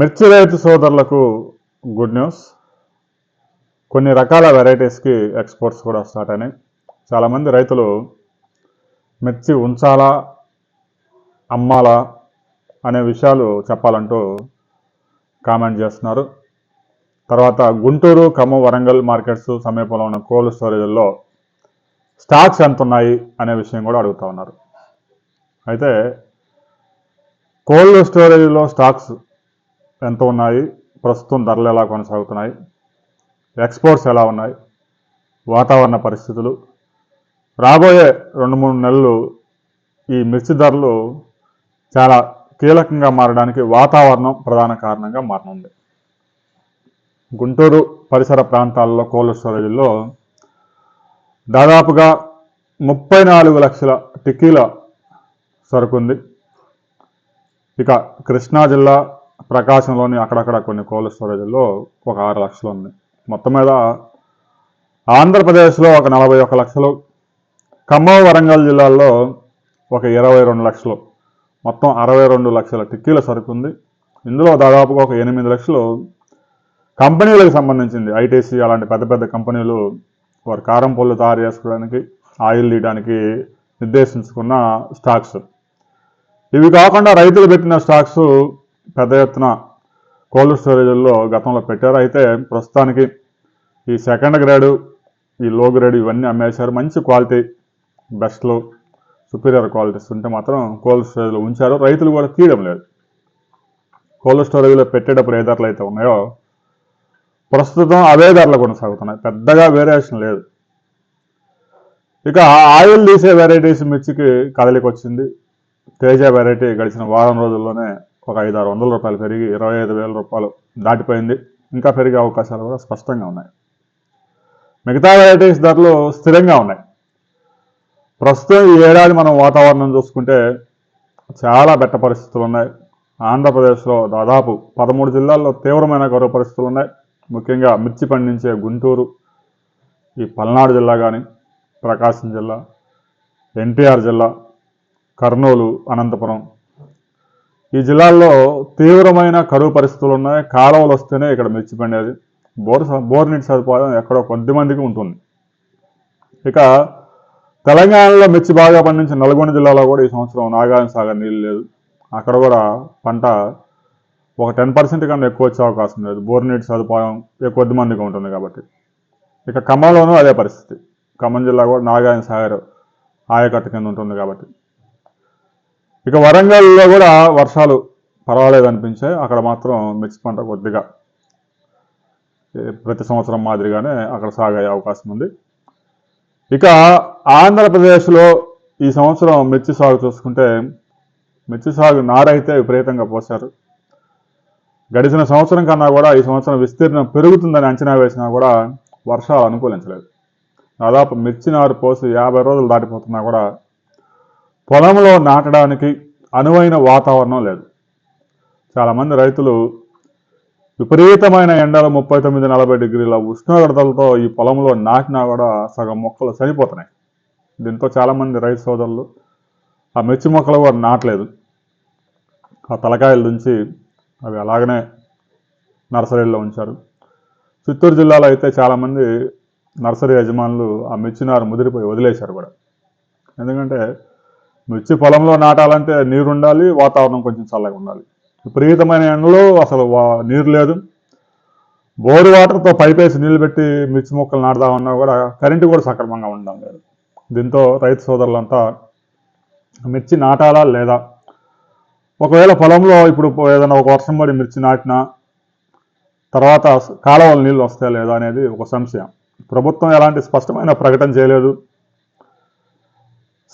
మిర్చి రైతు సోదరులకు గుడ్ న్యూస్. కొన్ని రకాల వెరైటీస్కి ఎక్స్పోర్ట్స్ కూడా స్టార్ట్ అయినాయి. చాలామంది రైతులు మిర్చి ఉంచాలా అమ్మాలా అనే విషయాలు చెప్పాలంటూ కామెంట్ చేస్తున్నారు. తర్వాత గుంటూరు ఖమ్మం వరంగల్ మార్కెట్స్ సమీపంలో ఉన్న కోల్డ్ స్టోరేజ్లో స్టాక్స్ ఎంత ఉన్నాయి అనే విషయం కూడా అడుగుతా ఉన్నారు. అయితే కోల్డ్ స్టోరేజ్లో స్టాక్స్ ఎంత ఉన్నాయి. ప్రస్తుతం ధరలు ఎలా కొనసాగుతున్నాయి? ఎక్స్పోర్ట్స్ ఎలా ఉన్నాయి? వాతావరణ పరిస్థితులు. రాబోయే రెండు మూడు నెలలు ఈ మిర్చి ధరలు చాలా కీలకంగా మారడానికి వాతావరణం ప్రధాన కారణంగా మారనుంది. గుంటూరు పరిసర ప్రాంతాల్లో కోల్డ్ స్టోరేజ్లో దాదాపుగా ముప్పై నాలుగు లక్షల టిక్కీల సరుకుంది. ఇక కృష్ణా జిల్లా ప్రకాశంలోని అక్కడక్కడ కొన్ని కోల్డ్ స్టోరేజ్లో ఒక ఆరు లక్షలు ఉంది. మొత్తం మీద ఆంధ్రప్రదేశ్లో ఒక నలభై ఒక లక్షలు ఖమ్మం వరంగల్ జిల్లాల్లో ఒక ఇరవై రెండు లక్షలు మొత్తం అరవై రెండు లక్షల టిక్కీల సరుకు ఉంది. ఇందులో దాదాపుగా ఒక ఎనిమిది లక్షలు కంపెనీలకు సంబంధించింది. ఐటీసీ అలాంటి పెద్ద పెద్ద కంపెనీలు వారు కారం పళ్ళు తయారు చేసుకోవడానికి ఆయిల్ తీయడానికి నిర్దేశించుకున్న స్టాక్స్. ఇవి కాకుండా రైతులు పెట్టిన స్టాక్స్ పెద్ద ఎత్తున కోల్డ్ స్టోరేజ్లో గతంలో పెట్టారు. అయితే ప్రస్తుతానికి ఈ సెకండ్ గ్రేడు ఈ లో గ్రేడ్ ఇవన్నీ అమ్మేశారు. మంచి క్వాలిటీ బెస్ట్లు సుపీరియర్ క్వాలిటీస్ ఉంటే మాత్రం కోల్డ్ స్టోరేజ్లో ఉంచారు. రైతులు కూడా తీయడం లేదు. కోల్డ్ స్టోరేజ్లో పెట్టేటప్పుడు ఏ ధరలు అయితే ఉన్నాయో ప్రస్తుతం అవే ధరలు కొనసాగుతున్నాయి. పెద్దగా వేరియేషన్ లేదు. ఇక ఆయిల్ తీసే వెరైటీస్ మిర్చికి కదలికి వచ్చింది. తేజ వెరైటీ గడిచిన వారం రోజుల్లోనే ఒక ఐదు ఆరు వందల రూపాయలు పెరిగి ఇరవై ఐదు వేల రూపాయలు దాటిపోయింది. ఇంకా పెరిగే అవకాశాలు కూడా స్పష్టంగా ఉన్నాయి. మిగతా వెరైటీస్ ధరలు స్థిరంగా ఉన్నాయి. ప్రస్తుతం ఈ ఏడాది మనం వాతావరణం చూసుకుంటే చాలా బెట్ట పరిస్థితులు ఉన్నాయి. ఆంధ్రప్రదేశ్లో దాదాపు పదమూడు జిల్లాల్లో తీవ్రమైన కరువు పరిస్థితులు ఉన్నాయి. ముఖ్యంగా మిర్చి పండించే గుంటూరు ఈ పల్నాడు జిల్లా కానీ ప్రకాశం జిల్లా ఎన్టీఆర్ జిల్లా కర్నూలు అనంతపురం ఈ జిల్లాల్లో తీవ్రమైన కరువు పరిస్థితులు ఉన్నాయి. కాలువలు వస్తేనే ఇక్కడ మిర్చి పండేది బోర్ బోర్ నీటి సదుపాయం ఎక్కడో కొద్ది మందికి ఉంటుంది. ఇక తెలంగాణలో మిర్చి బాగా పండించిన నల్గొండ జిల్లాలో కూడా ఈ సంవత్సరం నాగార్జున సాగర్ నీళ్ళు లేదు అక్కడ కూడా పంట ఒక టెన్ పర్సెంట్ కన్నా ఎక్కువ వచ్చే అవకాశం లేదు. బోర్ నీటి సదుపాయం కొద్ది మందికి ఉంటుంది కాబట్టి. ఇక ఖమ్మంలోనూ అదే పరిస్థితి. ఖమ్మం జిల్లా కూడా నాగార్జున సాగర్ ఆయకట్టు కింద ఉంటుంది కాబట్టి. ఇక వరంగల్లో కూడా వర్షాలు పర్వాలేదు అనిపించాయి. అక్కడ మాత్రం మిర్చి పంట కొద్దిగా ప్రతి సంవత్సరం మాదిరిగానే అక్కడ సాగే అవకాశం ఉంది. ఇక ఆంధ్రప్రదేశ్లో ఈ సంవత్సరం మిర్చి సాగు చూసుకుంటే మిర్చి సాగు నారైతే విపరీతంగా పోశారు. గడిచిన సంవత్సరం కన్నా కూడా ఈ సంవత్సరం విస్తీర్ణం పెరుగుతుందని అంచనా వేసినా కూడా వర్షాలు అనుకూలించలేదు. దాదాపు మిర్చి నారు పోసి యాభై రోజులు దాటిపోతున్నా కూడా పొలంలో నాటడానికి అనువైన వాతావరణం లేదు. చాలామంది రైతులు విపరీతమైన ఎండలు ముప్పై తొమ్మిది నలభై డిగ్రీల ఉష్ణోగ్రతలతో ఈ పొలంలో నాటినా కూడా సగం మొక్కలు చనిపోతున్నాయి. దీంతో చాలామంది రైతు సోదరులు ఆ మిర్చి మొక్కలు కూడా నాటలేదు. ఆ తలకాయలు నుంచి అవి అలాగనే నర్సరీలో ఉంచారు. చిత్తూరు జిల్లాలో అయితే చాలామంది నర్సరీ యజమానులు ఆ మిర్చి నారు ముదిరిపోయి వదిలేశారు కూడా. ఎందుకంటే మిర్చి పొలంలో నాటాలంటే నీరు ఉండాలి వాతావరణం కొంచెం చల్లగా ఉండాలి. విపరీతమైన ఎండలో అసలు వా- నీరు లేదు. బోరు వాటర్తో పైపేసి నీళ్ళు పెట్టి మిర్చి మొక్కలు నాటుదామన్నా కూడా కరెంటు కూడా సక్రమంగా ఉండడం లేదు. దీంతో రైతు సోదరులంతా మిర్చి నాటాలా లేదా? ఒకవేళ పొలంలో ఇప్పుడు ఏదైనా ఒక వర్షం పడి మిర్చి నాటినా తర్వాత కాలువల నీళ్ళు వస్తాయా లేదా అనేది ఒక సంశయం. ప్రభుత్వం ఎలాంటి స్పష్టమైన ప్రకటన చేయలేదు.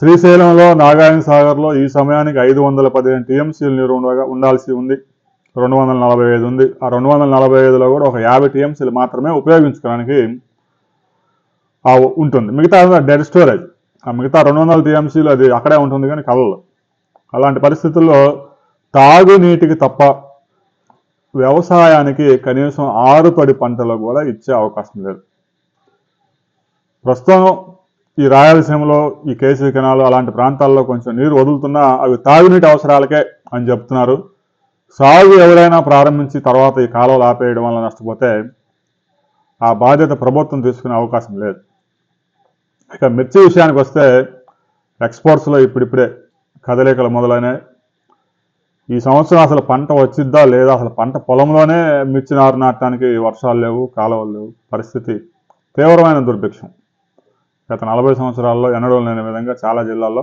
శ్రీశైలంలో నాగార్జునసాగర్లో సాగర్లో ఈ సమయానికి ఐదు వందల పదిహేను టీఎంసీలు నీరు ఉండగా ఉండాల్సి ఉంది. రెండు వందల నలభై ఐదు ఉంది. ఆ రెండు వందల నలభై ఐదులో కూడా ఒక యాభై టీఎంసీలు మాత్రమే ఉపయోగించుకోవడానికి ఉంటుంది. మిగతా డెడ్ స్టోరేజ్ ఆ మిగతా రెండు వందల టీఎంసీలు అది అక్కడే ఉంటుంది కానీ కలలు. అలాంటి పరిస్థితుల్లో తాగునీటికి తప్ప వ్యవసాయానికి కనీసం ఆరుపడి పంటలు కూడా ఇచ్చే అవకాశం లేదు. ప్రస్తుతం ఈ రాయలసీమలో ఈ కేసీ కెనాలు అలాంటి ప్రాంతాల్లో కొంచెం నీరు వదులుతున్నా అవి తాగునీటి అవసరాలకే అని చెప్తున్నారు. సాగు ఎవరైనా ప్రారంభించి తర్వాత ఈ కాలువలు ఆపేయడం వల్ల నష్టపోతే ఆ బాధ్యత ప్రభుత్వం తీసుకునే అవకాశం లేదు. ఇక మిర్చి విషయానికి వస్తే ఎక్స్పోర్ట్స్లో ఇప్పుడిప్పుడే కదలికలు మొదలైనాయి. ఈ సంవత్సరం అసలు పంట వచ్చిద్దా లేదా? అసలు పంట పొలంలోనే మిర్చి నారు నాటడానికి వర్షాలు లేవు కాలువలు లేవు పరిస్థితి తీవ్రమైన దుర్భిక్షం. గత నలభై సంవత్సరాల్లో ఎన్నడూ లేని విధంగా చాలా జిల్లాల్లో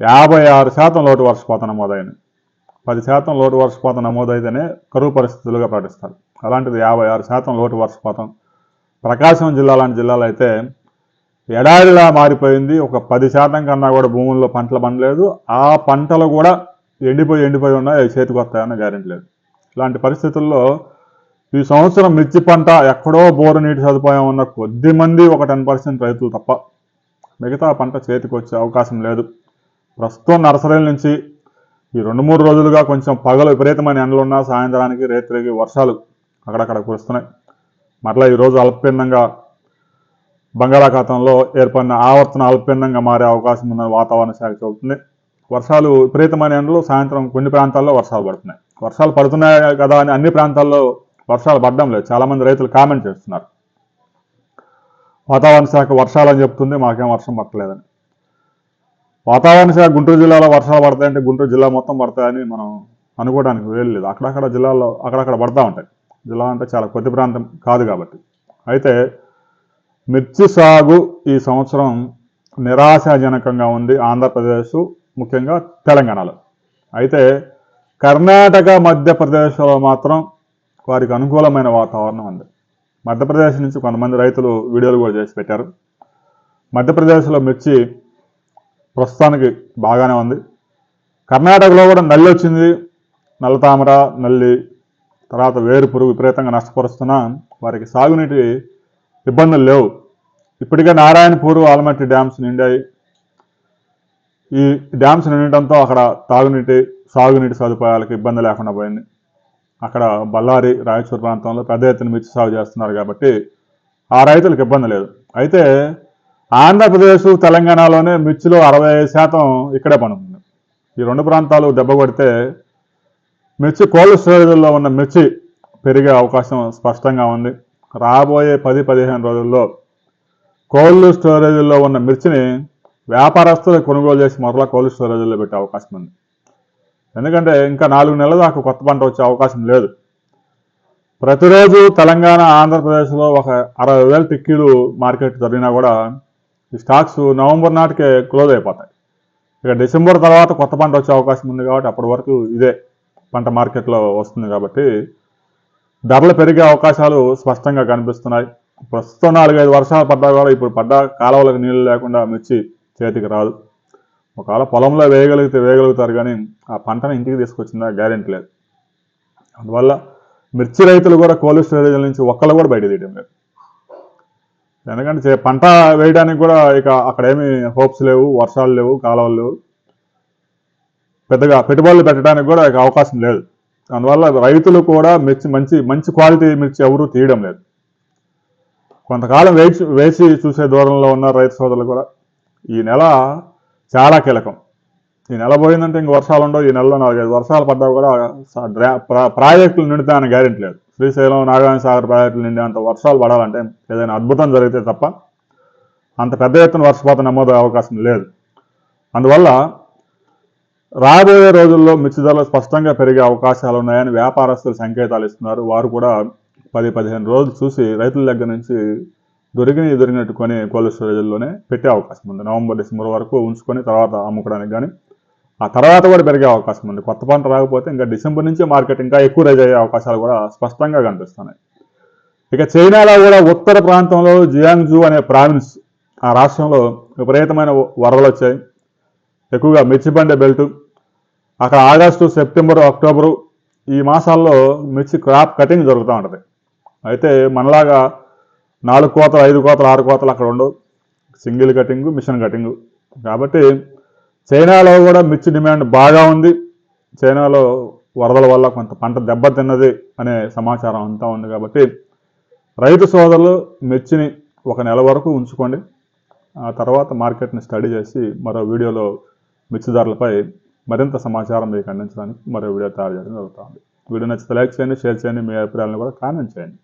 యాభై ఆరు శాతం లోటు వర్షపాతం నమోదైంది పది శాతం లోటు వర్షపాతం నమోదైతేనే కరువు పరిస్థితులుగా ప్రకటిస్తారు. అలాంటిది యాభై ఆరు శాతం లోటు వర్షపాతం ప్రకాశం జిల్లా లాంటి జిల్లాలో అయితే ఎడారిలా మారిపోయింది. ఒక పది శాతం కన్నా కూడా భూముల్లో పంటలు పండలేదు ఆ పంటలు కూడా ఎండిపోయి ఎండిపోయి ఉన్నాయి. అవి చేతికి వస్తాయన్న గ్యారెంటీ లేదు. ఇలాంటి పరిస్థితుల్లో ఈ సంవత్సరం మిర్చి పంట ఎక్కడో బోరు నీటి సదుపాయం ఉన్న కొద్ది మంది ఒక టెన్ పర్సెంట్ రైతులు తప్ప మిగతా పంట చేతికి వచ్చే అవకాశం లేదు. ప్రస్తుతం నర్సరీల నుంచి ఈ రెండు మూడు రోజులుగా కొంచెం పగలు విపరీతమైన ఎండలున్నా సాయంత్రానికి రేత్రికి వర్షాలు అక్కడక్కడ కురుస్తున్నాయి. మరలా ఈరోజు అల్పపీండంగా బంగాళాఖాతంలో ఏర్పడిన ఆవర్తన అల్పపీండంగా మారే అవకాశం ఉందని వాతావరణ శాఖ చెబుతుంది. వర్షాలు విపరీతమైన ఎండలు సాయంత్రం కొన్ని ప్రాంతాల్లో వర్షాలు పడుతున్నాయి. వర్షాలు పడుతున్నాయి కదా అని అన్ని ప్రాంతాల్లో వర్షాలు పడడం లేదు. చాలామంది రైతులు కామెంట్ చేస్తున్నారు. వాతావరణ శాఖ వర్షాలని చెప్తుంది మాకేం వర్షం పట్టలేదని. వాతావరణ శాఖ గుంటూరు జిల్లాలో వర్షాలు పడతాయంటే గుంటూరు జిల్లా మొత్తం పడతాయని మనం అనుకోవడానికి వేయలేదు లేదు అక్కడక్కడ జిల్లాలో అక్కడక్కడ పడతా ఉంటాయి. జిల్లా అంటే చాలా కొద్ది ప్రాంతం కాదు కాబట్టి. అయితే మిర్చి సాగు ఈ సంవత్సరం నిరాశాజనకంగా ఉంది ఆంధ్రప్రదేశ్ ముఖ్యంగా తెలంగాణలో. అయితే కర్ణాటక మధ్యప్రదేశ్లో మాత్రం వారికి అనుకూలమైన వాతావరణం ఉంది. మధ్యప్రదేశ్ నుంచి కొంతమంది రైతులు వీడియోలు కూడా చేసి పెట్టారు. మధ్యప్రదేశ్లో మిర్చి ప్రస్తుతానికి బాగానే ఉంది. కర్ణాటకలో కూడా నల్లి వచ్చింది. నల్ల తామర నల్లి తర్వాత వేరు పురుగు విపరీతంగా నష్టపరుస్తున్నా వారికి సాగునీటి ఇబ్బందులు లేవు. ఇప్పటికే నారాయణపూర్ ఆలమట్టి డ్యామ్స్ నిండాయి. ఈ డ్యామ్స్ నిండటంతో అక్కడ తాగునీటి సాగునీటి సదుపాయాలకు ఇబ్బంది లేకుండా పోయింది. అక్కడ బళ్ళారి రాయచూరు ప్రాంతంలో పెద్ద ఎత్తున మిర్చి సాగు చేస్తున్నారు కాబట్టి ఆ రైతులకు ఇబ్బంది లేదు. అయితే ఆంధ్రప్రదేశ్ తెలంగాణలోనే మిర్చిలో అరవై శాతం ఇక్కడే పండుతుంది ఈ రెండు ప్రాంతాలు దెబ్బ కొడితే మిర్చి కోల్డ్ స్టోరేజ్లో ఉన్న మిర్చి పెరిగే అవకాశం స్పష్టంగా ఉంది. రాబోయే పది పదిహేను రోజుల్లో కోల్డ్ స్టోరేజ్లో ఉన్న మిర్చిని వ్యాపారస్తులు కొనుగోలు చేసి మరలా కోల్డ్ స్టోరేజ్లో పెట్టే అవకాశం ఉంది. ఎందుకంటే ఇంకా నాలుగు నెలల దాకా కొత్త పంట వచ్చే అవకాశం లేదు. ప్రతిరోజు తెలంగాణ ఆంధ్రప్రదేశ్లో ఒక అరవై వేల టిక్కీలు మార్కెట్ జరిగినా కూడా ఈ స్టాక్స్ నవంబర్ నాటికే క్లోజ్ అయిపోతాయి. ఇక డిసెంబర్ తర్వాత కొత్త పంట వచ్చే అవకాశం ఉంది కాబట్టి అప్పటి వరకు ఇదే పంట మార్కెట్లో వస్తుంది కాబట్టి ధరలు పెరిగే అవకాశాలు స్పష్టంగా కనిపిస్తున్నాయి. ప్రస్తుతం నాలుగైదు వర్షాలు పడ్డా కూడా ఇప్పుడు పడ్డ కాలువలకు నీళ్ళు లేకుండా మిర్చి చేతికి రాదు. ఒకవేళ పొలంలో వేయగలిగితే వేయగలుగుతారు కానీ ఆ పంటను ఇంటికి తీసుకొచ్చిందా గ్యారెంటీ లేదు. అందువల్ల మిర్చి రైతులు కూడా కోల్డ్ స్టోరేజ్ నుంచి ఒక్కళ్ళు కూడా బయట తీయడం లేదు. ఎందుకంటే పంట వేయడానికి కూడా ఇక అక్కడేమి హోప్స్ లేవు వర్షాలు లేవు కాలువలు లేవు. పెద్దగా పెట్టుబడులు పెట్టడానికి కూడా ఇక అవకాశం లేదు. అందువల్ల రైతులు కూడా మిర్చి మంచి మంచి క్వాలిటీ మిర్చి ఎవరూ తీయడం లేదు. కొంతకాలం వేచి వేసి చూసే దూరంలో ఉన్న రైతు సోదరులు కూడా ఈ నెల చాలా కీలకం. ఈ నెల పోయిందంటే ఇంక వర్షాలు ఉండవు ఈ నెలలో నాలుగైదు వర్షాలు పడ్డా కూడా ప్రాజెక్టులు నిండుతాయని గ్యారెంటీ లేదు. శ్రీశైలం నాగార్జున సాగర్ ప్రాజెక్టులు నిండి అంత వర్షాలు పడాలంటే ఏదైనా అద్భుతం జరిగితే తప్ప అంత పెద్ద ఎత్తున వర్షపాతం నమోదు అవకాశం లేదు. అందువల్ల రాబోయే రోజుల్లో మిర్చి ధరలు స్పష్టంగా పెరిగే అవకాశాలు ఉన్నాయని వ్యాపారస్తులు సంకేతాలు ఇస్తున్నారు. వారు కూడా పది పదిహేను రోజులు చూసి రైతుల దగ్గర నుంచి దొరికిన దొరికినట్టు కొని కోల్డ్ స్టోరేజ్లోనే పెట్టే అవకాశం ఉంది. నవంబర్ డిసెంబర్ వరకు ఉంచుకొని తర్వాత అమ్ముకోవడానికి కానీ ఆ తర్వాత కూడా పెరిగే అవకాశం ఉంది. కొత్త పంట రాకపోతే ఇంకా డిసెంబర్ నుంచి మార్కెట్ ఇంకా ఎక్కువ రైజ్ అయ్యే అవకాశాలు కూడా స్పష్టంగా కనిపిస్తున్నాయి. ఇక చైనాలో కూడా ఉత్తర ప్రాంతంలో జియాంగ్జూ అనే ప్రావిన్స్ ఆ రాష్ట్రంలో విపరీతమైన వరదలు వచ్చాయి. ఎక్కువగా మిర్చిబండే బెల్ట్ అక్కడ ఆగస్టు సెప్టెంబర్ అక్టోబరు ఈ మాసాల్లో మిర్చి క్రాప్ కటింగ్ జరుగుతూ ఉంటుంది. అయితే మనలాగా నాలుగు కోతలు ఐదు కోతలు ఆరు కోతలు అక్కడ ఉండవు. Single cutting machine cutting. కాబట్టి చైనాలో కూడా మిర్చి డిమాండ్ బాగా ఉంది. చైనాలో వరదల వల్ల కొంత పంట దెబ్బతిన్నది అనే సమాచారం అంతా ఉంది కాబట్టి రైతు సోదరులు మిర్చిని ఒక నెల వరకు ఉంచుకోండి. ఆ తర్వాత మార్కెట్ని స్టడీ చేసి మరో వీడియోలో మిర్చి ధరలపై మరింత సమాచారం మీకు అందించడానికి మరో వీడియో తయారు చేయడం జరుగుతుంది. వీడియో నచ్చితే లైక్ చేయండి షేర్ చేయండి మీ అభిప్రాయాలను కూడా కామెంట్ చేయండి.